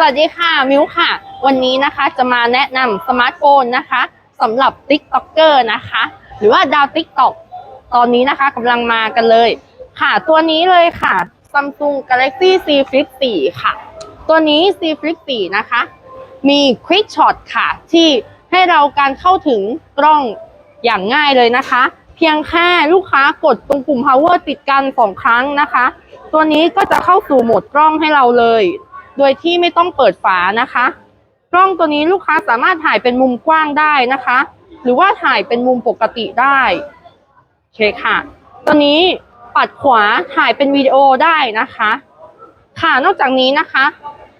สวัสดีค่ะมิวค่ะ วันนี้นะคะจะมาแนะนำสมาร์ทโฟนนะคะสำหรับ TikToker นะคะ หรือว่าดาว TikTok ตอนนี้นะคะกำลังมากันเลย ค่ะตัวนี้เลยค่ะ Samsung Galaxy Z Flip 4 ค่ะ ตัวนี้ Z Flip 4 นะคะ มี Quick Shot ค่ะ ที่ให้เราการเข้าถึงกล้องอย่างง่ายเลยนะคะ เพียงแค่ลูกค้ากดตรงปุ่ม power ติดกันสองครั้งนะคะ ตัวนี้ก็จะเข้าสู่โหมดกล้องให้เราเลย โดยที่ไม่ต้องเปิดฝานะคะ กล้องตัวนี้ลูกค้าสามารถถ่ายเป็นมุมกว้างได้นะคะ หรือว่าถ่ายเป็นมุมปกติได้โอเคค่ะ ตัวนี้ปัดขวาถ่ายเป็นวิดีโอได้นะคะ ค่ะนอกจากนี้นะคะ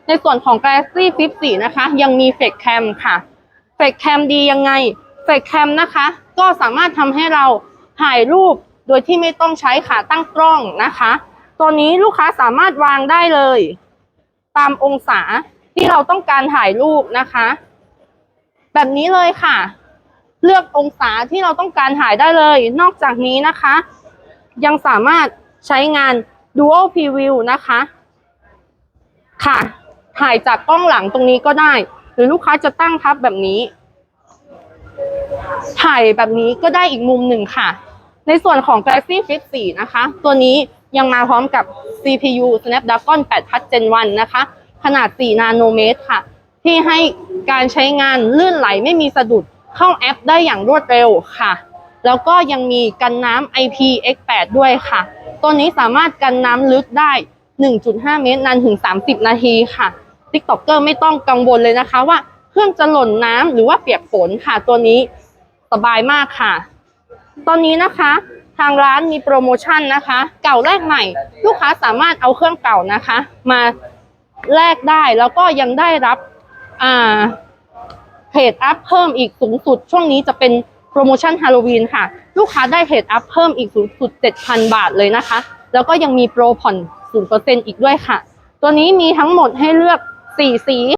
ในส่วนของ Galaxy Flip 4นะคะ ยังมี f ฟ c Cam ค่ะ f ฟ c Cam ดียังไง f ฟ c Cam นะคะ ก็สามารถทำให้เราถ่ายรูปโดยที่ไม่ต้องใช้ขาตั้งกล้องนะคะ ตัวนี้ลูกค้าสามารถวางได้เลย ตามองศาที่เราต้องการถ่ายรูปนะคะ แบบนี้เลยค่ะ เลือกองศาที่เราต้องการถ่ายได้เลย นอกจากนี้นะคะ ยังสามารถใช้งาน Dual Preview นะคะ ค่ะ ถ่ายจากกล้องหลังตรงนี้ก็ได้ หรือลูกค้าจะตั้งทับแบบนี้ ถ่ายแบบนี้ก็ได้อีกมุมหนึ่งค่ะ ในส่วนของ Galaxy Flip 4 นะคะ ตัวนี้ ยังมาพร้อมกับ CPU Snapdragon 8 Plus Gen 1 นะคะ ขนาด 4 นาโนเมตรค่ะ ที่ให้การใช้งานลื่นไหลไม่มีสะดุดเข้าแอปได้อย่างรวดเร็วค่ะ แล้วก็ยังมีกันน้ำ IPX8 ด้วยค่ะ ตัวนี้สามารถกันน้ำลึกได้ 1.5 เมตรนานถึง 30 นาทีค่ะ TikToker ไม่ต้องกังวลเลยนะคะว่าเครื่องจะหล่นน้ำหรือว่าเปียกฝนค่ะตัวนี้สบายมากค่ะ ตอนนี้นะคะ ทางร้านมีโปรโมชั่นนะคะ เก่าแลกใหม่ ลูกค้าสามารถเอาเครื่องเก่านะคะ มาแลกได้แล้วก็ยังได้รับอ่าเพจอัพเพิ่มอีกสูงสุด ช่วงนี้จะเป็นโปรโมชั่นฮาโลวีนค่ะ ลูกค้าได้เพจอัพเพิ่มอีกสูงสุด 7,000 บาทเลยนะคะ แล้วก็ยังมีโปรผ่อน0%อีกด้วยค่ะ ตัวนี้มีทั้งหมดให้เลือก 4 สี